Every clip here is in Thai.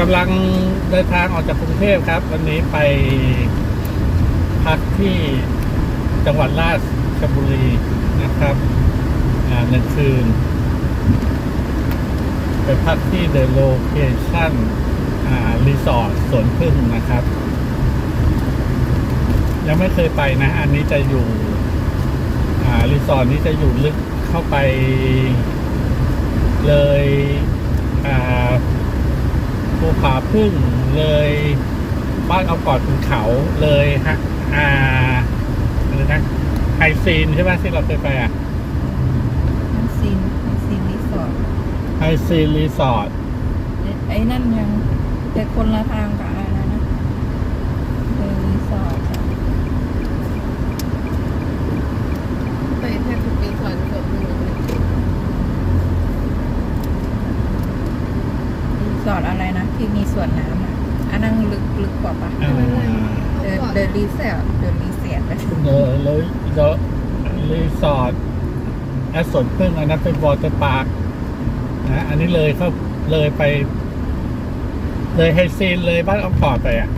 กำลังเดินทางออกจากกรุงเทพครับ วันนี้ไปพักที่จังหวัดราชบุรีนะครับหนึ่งคืน ไปพักที่เดอะโลเคชั่นรีสอร์ทสวนพึ่งนะครับ ยังไม่เคยไปนะ อันนี้จะอยู่รีสอร์ทนี้จะอยู่ลึกเข้าไปเลยอ่า ภูผาพึ่งเลยบ้านเอากอดขุนเขาเลยฮะอ่าอะไรนะไฮซีนใช่ไหมที่เราเคยไปอะมันซีนมันซีนรีสอร์ทไฮซีนรีสอร์ทไอ้นั่นยังแต่คนละทางกับอะไรนะเออรีสอร์ทอะ ไปแทบทุกปีสอนเกือบหนึ่งเลย รีสอร์ ทอะไรนะที่มีสวนน้ำอะอันนั้นลึกลึกกว่าปะอ่าเดอะเดอะรีเซลเดอะรีเซียเดอะเลยเดอะรีสอร์ทแอสสวนพึ่งอันนั้นเป็นวอเตอร์พาร์คนะอันนี้เลยเข้าเลยไป เลยไฮซีนเลยบ้านเอากอดไปอะ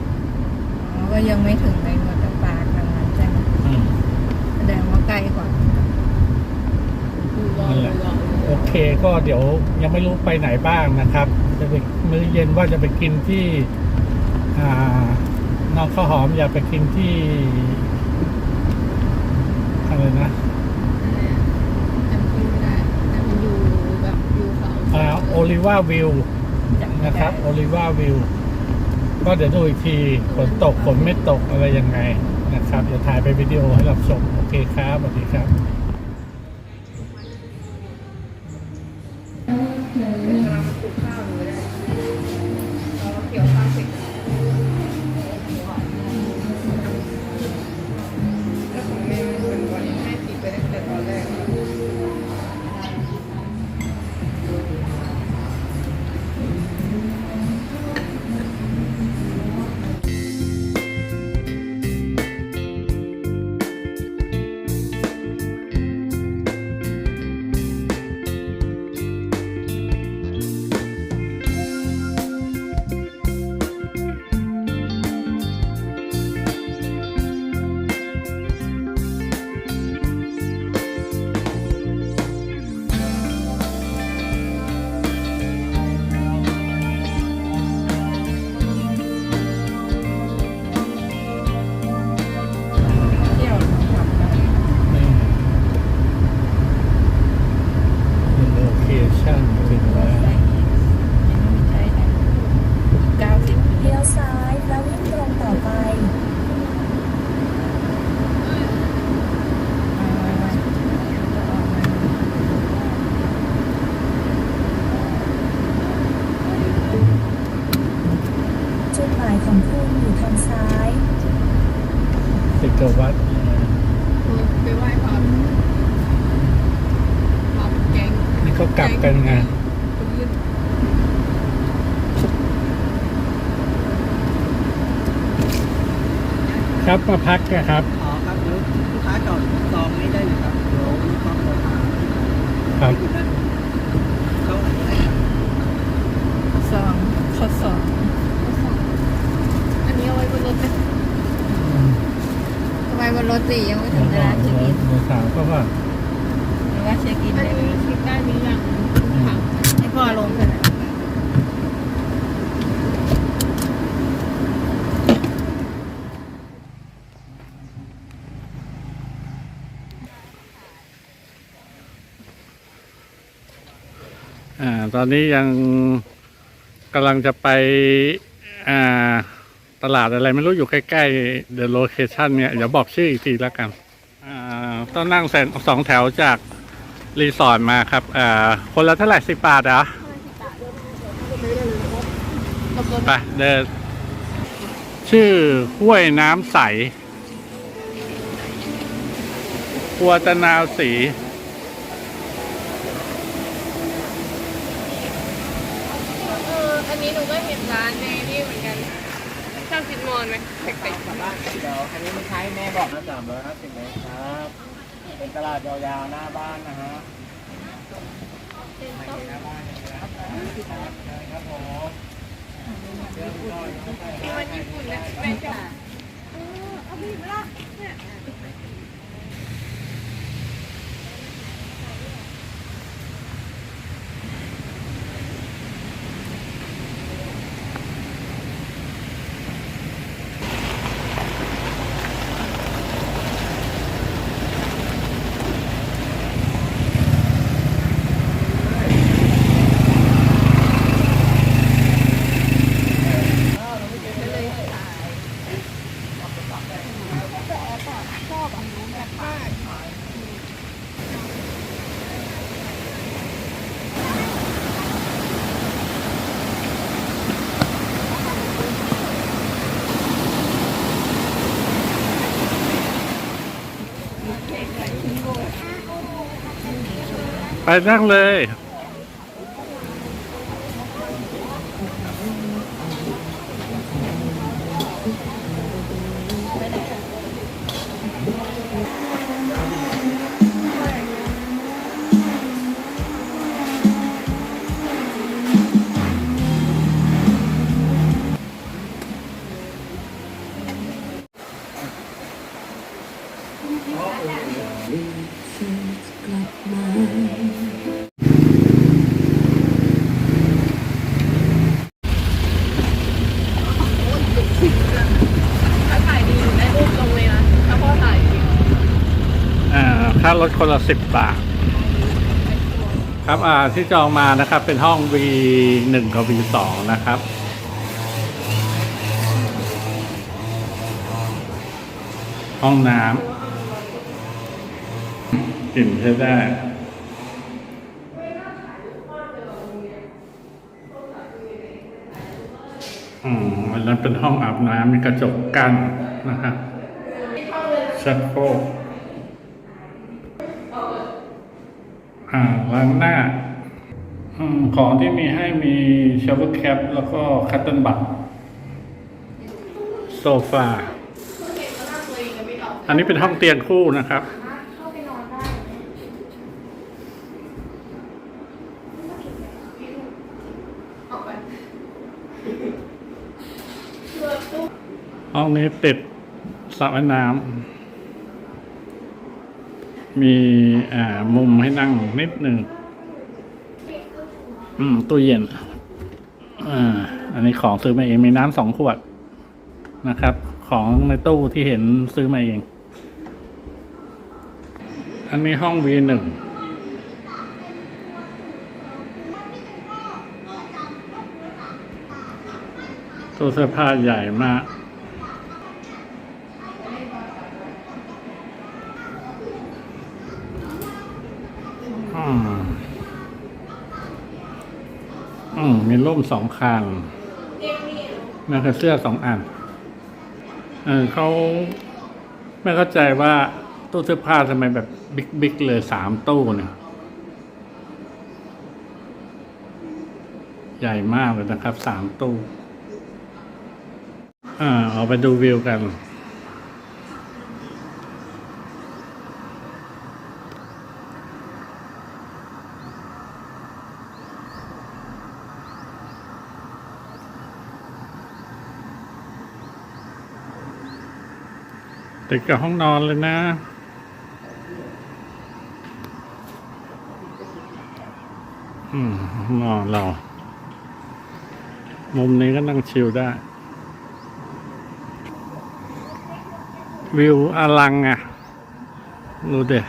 อ๋อก็ยังไม่ถึงในวอเตอร์พาร์คดังนั้นใช่ไหมอืมแสดงว่าใกล้กว่าดูรอดูรอโอเคก็เดี๋ยวยังไม่รู้ไปไหนบ้างนะครับ จะไปมื้อเย็นว่าจะไปกินที่อ่าน้องข้าวหอมอยากไปกินที่อะไรนะจำชื่อไม่ได้แต่มันอยู่แบบอยู่เขาอ่าโอลิวาวิวจำไม่นะคได้รับโอลิวาวิวก็เดี๋ยวดูอีกทีฝนตกฝนไม่ตกอะไรยังไงนะครับเดี๋ยวถ่ายไปนวิดีโอให้รับชมโอเคครับสวัสดีครับ ลับกันไงคนยืนครับมาพักนะครับอ๋อครับเดี๋ยวลูกค้าจอดซองนี้ได้เลยครับเดี๋ยวลูกค้าเดินทางครับอยู่ด้านเขาไหนได้ครับสองข้อสองอันนี้เอาไว้บนรถไหมทำไมบนรถสิยังไม่ถึงเวลาเช็คอินเดี๋ยวถามเขาว่า หรือว่าเช็คอินได้ไหมคิดได้หรือยังถามให้พ่อลงเถอะนะอ่าตอนนี้ยังกำลังจะไปอ่าตลาดอะไรไม่รู้อยู่ใกล้ๆ the location เนี่ย เดี๋ยวบอกชื่ออีกทีแล้วกัน อ่าต้องนั่งแสนสองแถวจาก รีสอร์ทมาครับอ่าคนละเท่าไหร่สิบบาทเหรอไปเดินชื่อห้วยน้ำใสปัวตะนาวสีเอออันนี้หนูก็เห็นร้านในนี่เหมือนกันชอบคิดมอนไหมเด็กกลับบ้านเดี๋ยวอันนี้ไม่ใช้แม่บอกนะสามร้อยห้าสิบเมครับ เป็นตลาดยาวๆหน้าบ้านนะฮะหน้าบ้นครับผมมีวันญี่ปุ่นนะแม่จ๋าเออเอาพี่มาละเนี่ย ไปนั่งเลยถ้า ถ่ายดีได้รูปลงเลยนะถ้าพ่อถ่ายจริงอ่าค่ารถคนละสิบบาท ครับอ่าที่จองมานะครับ เป็นห้อง V หนึ่งกับ V สองนะครับห้องน้ำ กลิ่นใช้ได้อืมอันนั้นเป็นห้องอาบน้ำมีกระจกกั้นนะครับชักโครกอ่าล้างหน้าอมของที่มีให้มีชาวเวอร์แคปแล้วก็คัตเติลบัตโซฟา อันนี้เป็นห้องเตียงคู่นะครับ ห้องนี้ติดสระว่ายน้ำมีอ่ามุมให้นั่งนิดหนึ่งอืมตู้เย็นอ่าอันนี้ของซื้อมาเองมีน้ำสองขวดนะครับ ของในตู้ที่เห็นซื้อมาเอง อันนี้ห้อง V หนึ่งตู้เสื้อผ้าใหญ่มาก อืม ร่มสองคันแล้วก็เสื้อสองอันเออเขาไม่เข้าใจว่าตู้เสื้อผ้าทำไมแบบบิ๊กบิ๊กเลยสามตู้เนี่ย ใหญ่มากเลยนะครับสามตู้ อ่าเอาไปดูวิวกัน ติดกับห้องนอนเลยนะ อืมห้องนอนเรา มุมนี้ก็นั่งชิลได้ วิวอลังอะ ดูเด็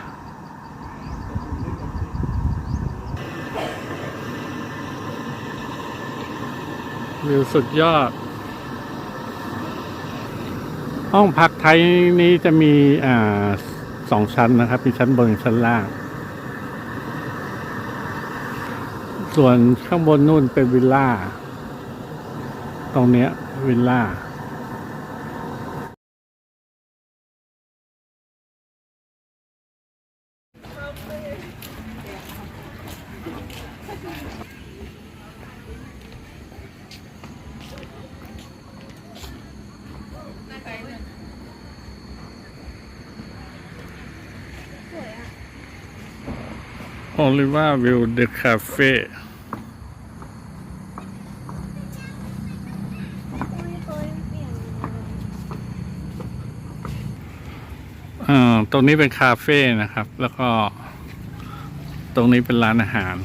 วิวสุดยอด ห้องพักไทยนี้จะมีอ่าสองชั้นนะครับ มีชั้นบนชั้นล่าง ส่วนข้างบนนู่นเป็นวิลล่า ตรงเนี้ยวิลล่า โ Oliver View The Cafe ตรงนี้เป็นคาเฟ่นะครับ แล้วก็ตรงนี้เป็นร้านอาหาร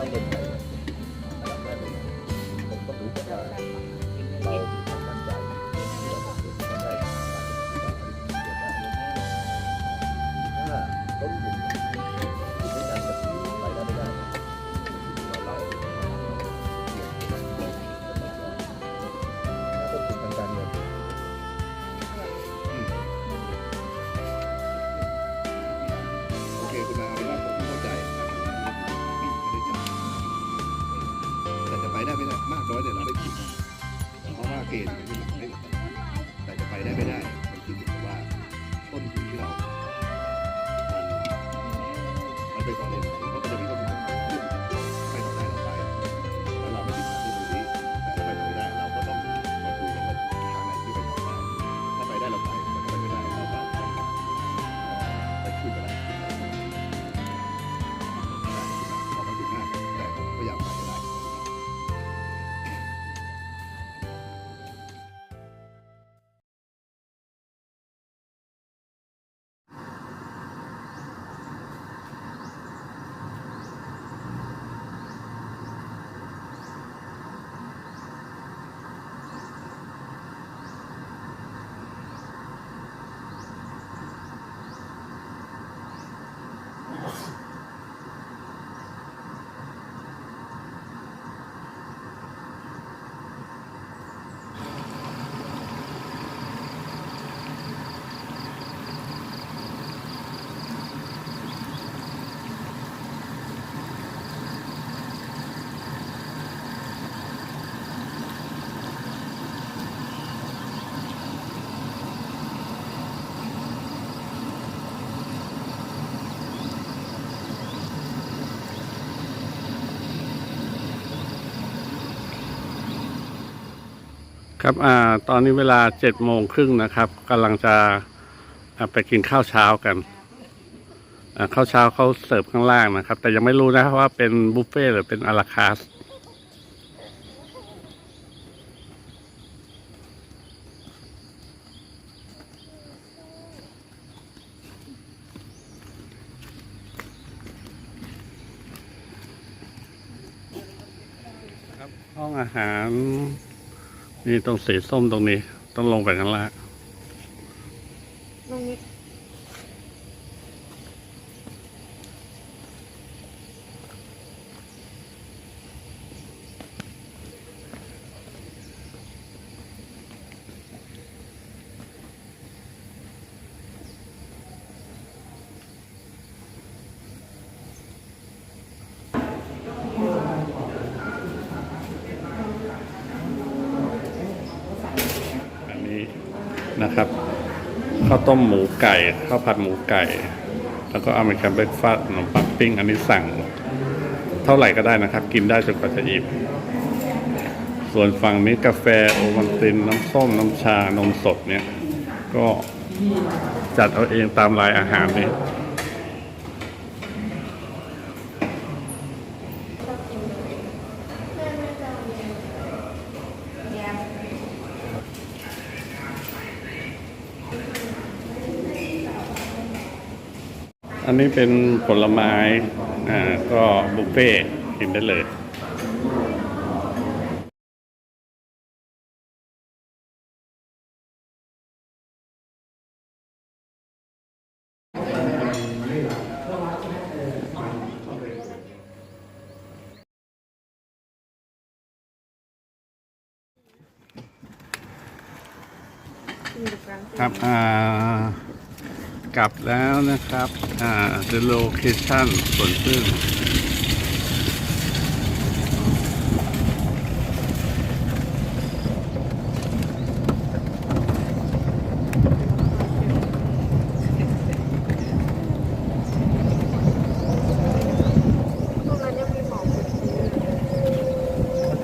ผม ครับอ่าตอนนี้เวลาเจ็ดโมงครึ่งนะครับกำลังจะอ่าไปกินข้าวเช้ากันอ่าข้าวเช้าเขาเสิร์ฟข้างล่างนะครับ แต่ยังไม่รู้นะว่าเป็นบุฟเฟ่ต์หรือเป็นอาราคาสครับห้องอาหาร นี่ต้องเสีส้มตรงนี้ ต้องลงไปข้างล่าง นะครับข้าวต้มหมูไก่ข้าวผัดหมูไก่ แล้วก็อเมริกันเบรคฟาสต์ขนมปังปิ้งอันนี้สั่ง เท่าไหร่ก็ได้นะครับ กินได้จนกว่าจะอิ่มส่วนฝั่งนี้กาแฟโอวัลตินน้ำส้มน้ำชานมสดเนี่ย ก็จัดเอาเองตามรายอาหารนี่ อันนี้เป็นผลไม้อ่าก็บุฟเฟ่ต์กินได้เลย ครับอ่ากลับแล้วนะครับอ่า the location สวนพึ่ง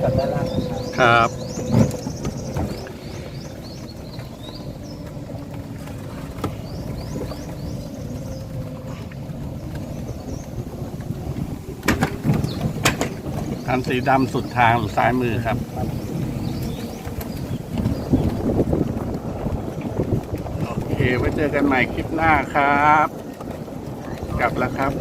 จัดด้านล่างนะครับ ครับ คั นสีดำสุดทางซ้ายมือครับ โอเค ไว้เจอกันใหม่คลิปหน้าครับ กลับแล้วครับ